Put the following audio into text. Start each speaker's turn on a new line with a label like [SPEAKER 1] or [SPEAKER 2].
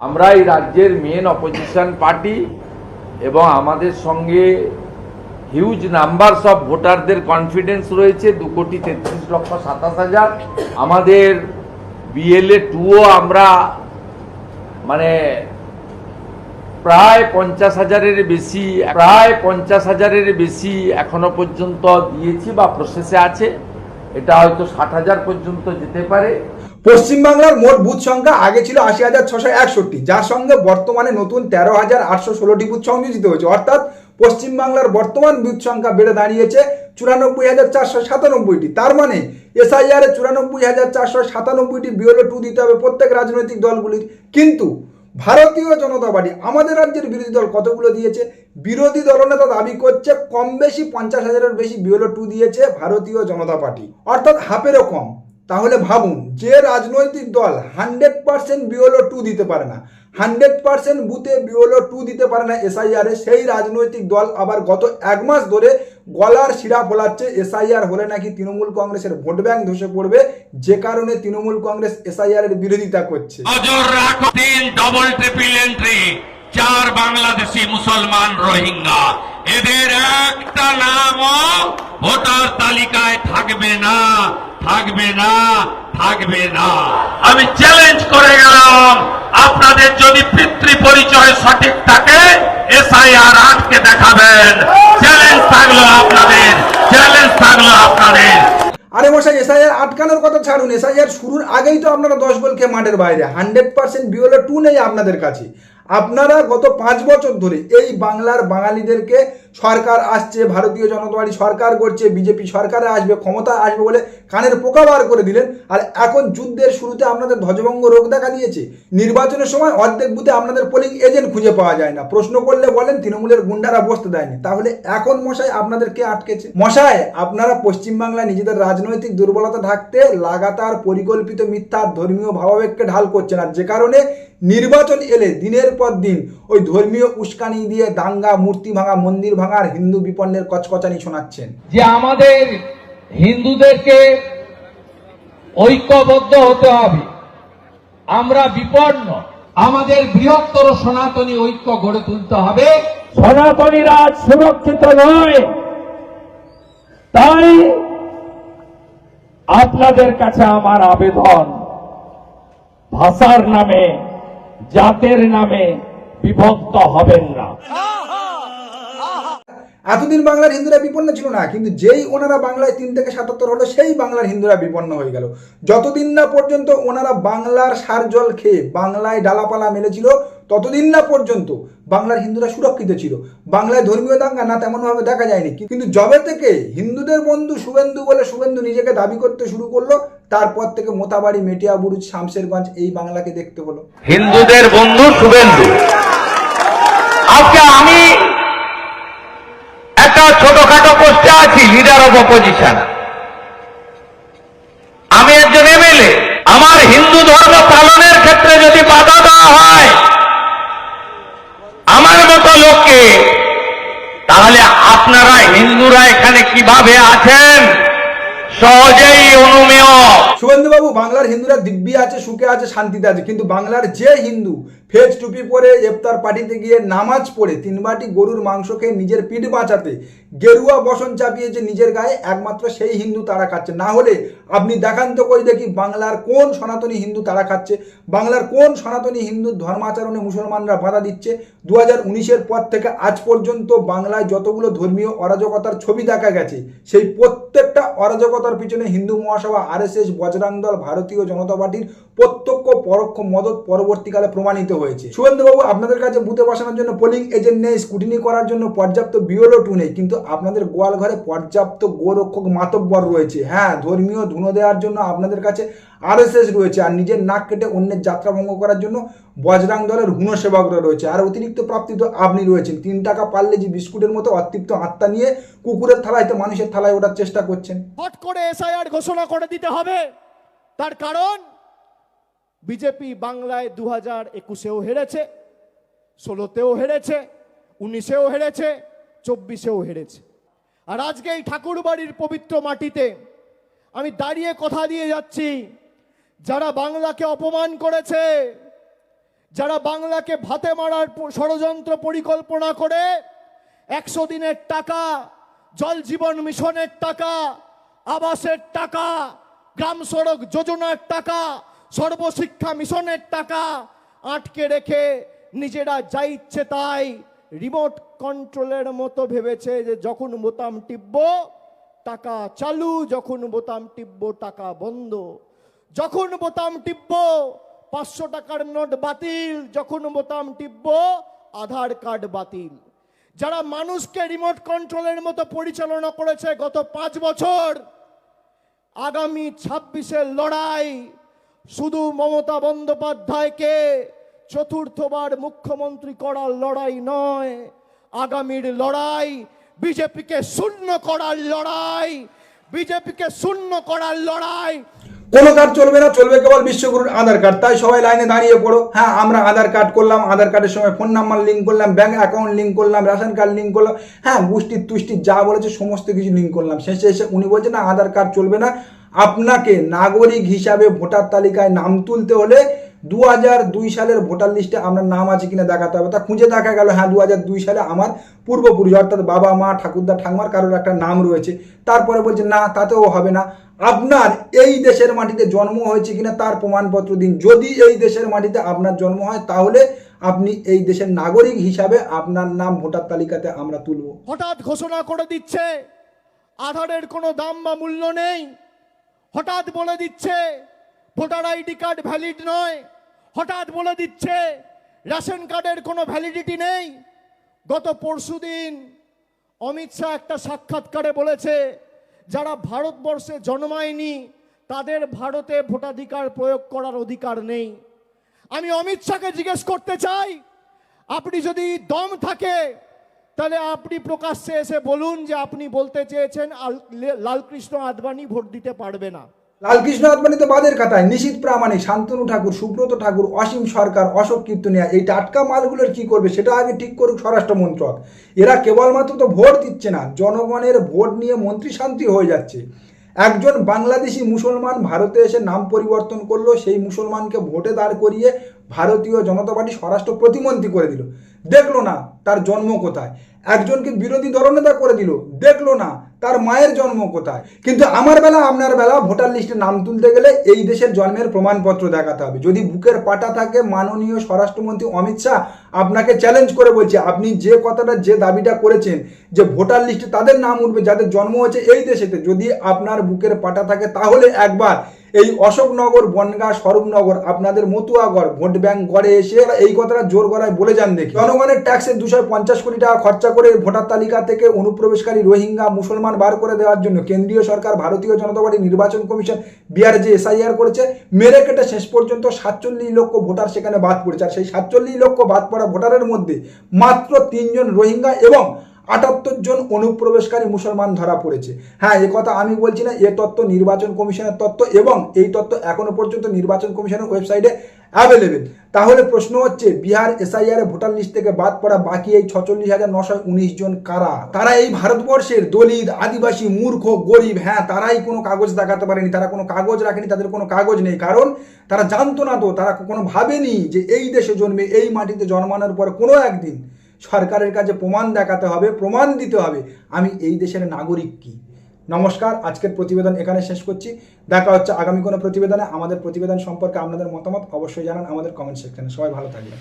[SPEAKER 1] আমরা এই রাজ্যের মেন অপোজিশন পার্টি এবং আমাদের সঙ্গে হিউজ নাম্বার অফ ভোটারদের কনফিডেন্স রয়েছে, দু কোটি তেত্রিশ লক্ষ সাতাশ হাজার। আমাদের বিএলএ টুও আমরা মানে প্রায় পঞ্চাশ হাজারের বেশি, প্রায় পঞ্চাশ হাজারের বেশি এখনও পর্যন্ত দিয়েছি বা প্রসেসে আছে। এটা হয়তো ষাট হাজার পর্যন্ত যেতে পারে।
[SPEAKER 2] পশ্চিমবাংলার মোট বুথ সংখ্যা আগে ছিল আশি হাজার ছশো একষট্টি, যার সঙ্গে বর্তমানে নতুন তেরো হাজার আটশো ষোলোটি বুথ সংযোজিত হয়েছে। অর্থাৎ পশ্চিমবাংলার বর্তমান বুথ সংখ্যা বেড়ে দাঁড়িয়েছে চুরানব্বই হাজার চারশো সাতানব্বইটি। তার মানে এসআইআর এ চুরানব্বই হাজার চারশো সাতানব্বইটি বিওলো টু দিতে হবে প্রত্যেক রাজনৈতিক দলগুলির। কিন্তু ভারতীয় জনতা পার্টি আমাদের রাজ্যের বিরোধী দল কতগুলো দিয়েছে? বিরোধী দলনেতা দাবি করছে কম বেশি পঞ্চাশ হাজারের বেশি বিএলও টু দিয়েছে ভারতীয় জনতা পার্টি। অর্থাৎ হাফেরও কম। তাহলে ভাবুন, যে রাজনৈতিক দল হান্ড্রেড পার্সেন্ট বিওলো টু দিতে পারে না, হান্ড্রেড পার্সেন্ট বুথে বিওলো টু দিতে পারে না এসআইআর সেই রাজনৈতিক দল আবার গত এক মাস ধরে গলার শিরা ফোলাচ্ছে এসআইআর হলে নাকি তৃণমূল কংগ্রেসের ভোট ব্যাংক ধসে পড়বে, যে কারণে তৃণমূল কংগ্রেস এসআইআর এর বিরোধিতা করছে।
[SPEAKER 3] চার বাংলাদেশি মুসলমান রোহিঙ্গা। এদের একটা নামও ভোটার তালিকায় থাকবে না। থাকবে না থাকবে না। আমি চ্যালেঞ্জ করে গেলাম আপনাদের যদি পিতৃ পরিচয় সঠিক থাকে এসআইআর আটকে দেখাবেন। চ্যালেঞ্জ থাকল আপনাদের চ্যালেঞ্জ থাকল আপনাদের।
[SPEAKER 2] আরে মশাই এসআইআর আটকানোর কথা ছাড়ুন। এসআইআর শুরুর আগেই তো আপনারা দশ গোল খেয়ে মাঠের বাইরে। হান্ড্রেড পার্সেন্ট বিওলো টু নেই আপনাদের কাছে। আপনারা গত পাঁচ বছর ধরে এই বাংলার বাঙালিদেরকে সরকার আসছে, ভারতীয় জনতা পার্টি সরকার করছে, বিজেপি সরকারে আসবে, ক্ষমতা আসবে বলে কানের পোকা বার করে দিলেন। আর এখন যুদ্ধের শুরুতে আপনাদের ধ্বজভঙ্গ রোগ দেখা দিয়েছে। নির্বাচনের সময় অর্ধেক বুথে আপনাদের পোলিং এজেন্ট খুঁজে পাওয়া যায় না। প্রশ্ন করলে বলেন, তৃণমূলের গুন্ডারা বসতে দেয়নি। তাহলে এখন মশাই আপনাদের কে আটকেছে? মশাই, আপনারা পশ্চিমবাংলায় নিজেদের রাজনৈতিক দুর্বলতা ঢাকতে লাগাতার পরিকল্পিত মিথ্যা ধর্মীয় ভাবাবেগকে ঢাল করছেন। আর যে কারণে নির্বাচন এলে দিনের পর দিন ওই ধর্মীয় উস্কানি দিয়ে দাঙ্গা, মূর্তি ভাঙা, মন্দির ভাঙার হিন্দু বিপন্নের কচকচানি শোনাচ্ছেন।
[SPEAKER 4] যে আমাদের হিন্দুদেরকে ঐক্যবদ্ধ হতে হবে। আমরা বিপন্ন। আমাদের বৃহত্তর সনাতনী ঐক্য গড়ে তুলতে হবে।
[SPEAKER 5] সনাতনীরা আজ সুরক্ষিত নয়। তাই আপনাদের কাছে আমার আবেদন ভাষার নামে জাতের নামে বিভক্ত হবেন না।
[SPEAKER 2] এতদিন বাংলার হিন্দুরা বিপন্ন ছিল না, কিন্তু যেই ওনারা বাংলায় তিন থেকে সাতাত্তর হলো, সেই বাংলার হিন্দুরা বিপন্ন হয়ে গেল। যতদিন না পর্যন্ত ওনারা বাংলার সার জল খেয়ে বাংলায় ডালাপালা মেলেছিল, ততদিন না পর্যন্ত বাংলার হিন্দুরা সুরক্ষিত ছিল। বাংলায় ধর্মীয় দাঙ্গা না তেমনভাবে দেখা যায়নি। কিন্তু জবে থেকে হিন্দুদের বন্ধু শুভেন্দু বলে শুভেন্দু নিজেকে দাবি করতে শুরু করল, তারপর থেকে মোতাবাড়ি, মেটিয়া, বুরুজ, শামশেরগঞ্জ এই বাংলাকে দেখতে হলো।
[SPEAKER 3] হিন্দুদের বন্ধু শুভেন্দু। আজকে আমি ছোটখাটো পোস্টে আছি লিডার অফ অপোজিশন আমি একজন এমএলএ আমার হিন্দু ধর্ম পালনের ক্ষেত্রে যদি বাধা দেওয়া হয়, আমার মতো লোককে, তাহলে আপনারা হিন্দুরা এখানে কীভাবে আছেন? সহজেই অনুমেয়।
[SPEAKER 2] শুভেন্দুবাবু বাংলার হিন্দুরা দিব্যি আছে, সুখে আছে, শান্তিতে আছে, কিন্তু বাংলার যে হিন্দু ফেজ টুপি পরে এফতার পার্টিতে গিয়ে নামাজ পড়ে তিনবাটি গরুর মাংস খেয়ে নিজের পিঠ বাঁচাতে গেরুয়া বসন চাপিয়েছে নিজের গায়ে একমাত্র সেই হিন্দু তারা খাচ্ছে। না হলে আপনি দেখান তো কই দেখি বাংলার কোন সনাতনী হিন্দু তারা খাচ্ছে, বাংলার কোন সনাতনী হিন্দু ধর্মাচরণে মুসলমানরা বাধা দিচ্ছে। দু হাজার উনিশের পর থেকে আজ পর্যন্ত বাংলায় যতগুলো ধর্মীয় অরাজকতার ছবি দেখা গেছে, সেই প্রত্যেকটা অরাজকতার পিছনে হিন্দু মহাসভা, আরএসএস, বজরাং দল, ভারতীয় জনতা পার্টির প্রত্যক্ষ, পরোক্ষ মদত পরবর্তীকালে প্রমাণিত হয়েছে। শুভেন্দুবাবু আপনাদের কাছে বুথে বসানোর জন্য পোলিং এজেন্ট নেই স্কুটিনি করার জন্য পর্যাপ্ত বিওলো টু নেই, কিন্তু আপনাদের গোয়াল ঘরে পর্যাপ্ত গোরক্ষক মাতব্বর রয়েছে। হ্যাঁ ধর্মীয় ধুনো দেওয়ার জন্য আপনাদের কাছে আরএসএস রয়েছে আর নিজের নাক কেটে অন্যের যাত্রা ভঙ্গ করার জন্য বজরাং দলের হুনো সেবকরা রয়েছে। আর অতিরিক্ত প্রাপ্তি তো আপনি রয়েছেন। তিন টাকা পারলে যে বিস্কুটের মতো অতৃপ্ত আত্মা নিয়ে কুকুরের থালায় তো মানুষের থালায় ওঠার চেষ্টা করছেন।
[SPEAKER 6] হট করে এসআইআর ঘোষণা করে দিতে হবে। তার কারণ, বিজেপি বাংলায় দু হাজার একুশেও হেরেছে, ষোলোতেও হেরেছে, উনিশেও হেরেছে চব্বিশেও হেরেছে। আর আজকে এই ঠাকুরবাড়ির পবিত্র মাটিতে আমি দাঁড়িয়ে কথা দিয়ে যাচ্ছি, যারা বাংলাকে অপমান করেছে, যারা বাংলাকে ভাতে মারার ষড়যন্ত্র পরিকল্পনা করে, একশো দিনের টাকা, জল জীবন মিশনের টাকা, আবাসের টাকা, গ্রাম সড়ক যোজনার টাকা, সর্বশিক্ষা মিশনের টাকা আটকে রেখে নিজেরা যা ইচ্ছে তাই রিমোট কন্ট্রোলের মতো ভেবেছে যে যখন বোতাম টিপব, টাকা চালু, যখন বোতাম টিপব, টাকা বন্ধ। যখন বোতাম টিপব, পাঁচশো টাকার নোট বাতিল। যখন বোতাম টিপব, আধার কার্ড বাতিল। যারা মানুষকে রিমোট কন্ট্রোলের মতো পরিচালনা করেছে গত পাঁচ বছর, আগামী ছাব্বিশের লড়াই শুধু মমতা বন্দ্যোপাধ্যায়কে চতুর্থবার মুখ্যমন্ত্রী করার লড়াই নয়। আগামীর লড়াই বিজেপিকে শূন্য করার লড়াই, বিজেপিকে শূন্য করার লড়াই।
[SPEAKER 2] কোনো কার্ড চলবে না, চলবে কেবল বিশ্বগুরুর আধার কার্ড। তাই সবাই লাইনে দাঁড়িয়ে পড়ো। হ্যাঁ আমরা আধার কার্ড করলাম, আধার কার্ডের সময় ফোন নাম্বার লিঙ্ক করলাম ব্যাঙ্ক অ্যাকাউন্ট লিঙ্ক করলাম রেশন কার্ড লিঙ্ক করলাম। হ্যাঁ গোষ্ঠীর তুষ্টির যা বলেছে সমস্ত কিছু লিঙ্ক করলাম। শেষে এসে উনি বলছে না, আধার কার্ড চলবে না। আপনাকে নাগরিক হিসাবে ভোটার তালিকায় নাম তুলতে হলে দু হাজার দুই সালের ভোটার লিস্টে আপনার নাম আছে কিনা দেখাতে হবে। তা খুঁজে দেখা গেল হ্যাঁ দু হাজার দুই সালে আমার পূর্বপুরুষ, অর্থাৎ বাবা, মা, ঠাকুরদা, ঠাকুমার কারোর একটা নাম রয়েছে। তারপরে বলছে, না, তাতেও হবে না। আপনার এই দেশের মাটিতে জন্ম হয়েছে কিনা তার প্রমাণপত্র দিন। যদি এই দেশের মাটিতে আপনার জন্ম হয়, তাহলে আপনি এই দেশের নাগরিক হিসাবে আপনার নাম ভোটার তালিকাতে আমরা তুলব।
[SPEAKER 6] হঠাৎ ঘোষণা করে দিচ্ছে, আধারের কোনো দাম বা মূল্য নেই। হঠাৎ বলে দিচ্ছে, ভোটার আইডি কার্ড ভ্যালিড নয়। হঠাৎ বলে দিচ্ছে, রেশন কার্ডের কোনো ভ্যালিডিটি নেই। গত পরশুদিন অমিত শাহ একটা সাক্ষাৎকারে বলেছে, যারা ভারতবর্ষে জন্মায়নি, তাদের ভারতে ভোটাধিকার প্রয়োগ করার অধিকার নেই। আমি অমিত শাহকে জিজ্ঞেস করতে চাই, আপনি যদি দম থাকে, তাহলে আপনি প্রকাশ্যে এসে বলুন যে আপনি বলতে চেয়েছেন লালকৃষ্ণ আদবানি ভোট দিতে পারবে না।
[SPEAKER 2] লালকৃষ্ণ আদবানি তো বাদের কাতায় নিশীত প্রামাণিক, শান্তনু ঠাকুর, সুব্রত ঠাকুর, অসীম সরকার, অশোক কীর্তনিয়া, এই টাটকা মালগুলোর কি করবে সেটা আগে ঠিক করুক স্বরাষ্ট্র মন্ত্রক। এরা কেবলমাত্র তো ভোট দিচ্ছে না, জনগণের ভোট নিয়ে মন্ত্রী শান্তি হয়ে যাচ্ছে। একজন বাংলাদেশি মুসলমান ভারতে এসে নাম পরিবর্তন করল, সেই মুসলমানকে ভোটে দাঁড় করিয়ে ভারতীয় জনতা পার্টি স্বরাষ্ট্র প্রতিমন্ত্রী করে দিল। দেখল না তার জন্ম কোথায়। একজনকে বিরোধী দলনেতা করে দিল। দেখল না তার মায়ের জন্ম কোথায়? কিন্তু আমার বেলা, আপনার বেলা, ভোটার লিস্টে নাম তুলতে গেলে এই দেশের জন্মের প্রমাণপত্র দেখাতে হবে। যদি বুকের পাটা থাকে, মাননীয় স্বরাষ্ট্রমন্ত্রী অমিত শাহ আপনাকে চ্যালেঞ্জ করে বলছে, আপনি যে কথাটা, যে দাবিটা করেছেন, যে ভোটার লিস্টে তাদের নাম উঠবে, যাদের জন্ম হয়েছে এই দেশেতে, যদি আপনার বুকের পাটা থাকে, তাহলে একবার এই অশোকনগর, বনগাঁ, স্বরূপনগর, আপনাদের মতুয়াগড় ভোট ব্যাংক গড়ে এসে এই কথাটা জোর গলায় বলে যান দেখি। জনগণের ট্যাক্সের দুশো পঞ্চাশ কোটি টাকা খরচা করে ভোটার তালিকা থেকে অনুপ্রবেশকারী রোহিঙ্গা, মুসলমান বার করে দেওয়ার জন্য কেন্দ্রীয় সরকার, ভারতীয় জনতা পার্টি নির্বাচন কমিশন বিহার যে এসআইআর করেছে। মেরে কেটে শেষ পর্যন্ত সাতচল্লিশ লক্ষ ভোটার সেখানে বাদ পড়েছে। আর সেই সাতচল্লিশ লক্ষ বাদ পড়া ভোটারের মধ্যে মাত্র তিনজন রোহিঙ্গা এবং আটাত্তর জন অনুপ্রবেশকারী মুসলমান ধরা পড়েছে। হ্যাঁ এ কথা আমি বলছি না, এ তত্ত্ব নির্বাচন কমিশনের তত্ত্ব এবং এই তত্ত্ব এখনও পর্যন্ত নির্বাচন কমিশনের ওয়েবসাইটে অ্যাভেলেবেল তাহলে প্রশ্ন হচ্ছে, বিহার এসআইআর ভোটার লিস্ট থেকে বাদ পড়া বাকি এই ছচল্লিশ হাজার নশো উনিশ জন কারা? তারা এই ভারতবর্ষের দলিত, আদিবাসী, মূর্খ, গরিব হ্যাঁ তারাই কোনো কাগজ দেখাতে পারেনি, তারা কোনো কাগজ রাখেনি, তাদের কোনো কাগজ নেই। কারণ তারা জানতো না তো, তারা কোনো ভাবেনি যে এই দেশে জন্মে, এই মাটিতে জন্মানোর পরে কোনো একদিন সরকারের কাছে প্রমাণ দেখাতে হবে, প্রমাণ দিতে হবে আমি এই দেশের নাগরিক কী। নমস্কার, আজকের প্রতিবেদন এখানে শেষ করছি। দেখা হচ্ছে আগামী কোনো প্রতিবেদনে। আমাদের প্রতিবেদন সম্পর্কে আপনাদের মতামত অবশ্যই জানান আমাদের কমেন্ট সেকশনে সবাই ভালো থাকবেন।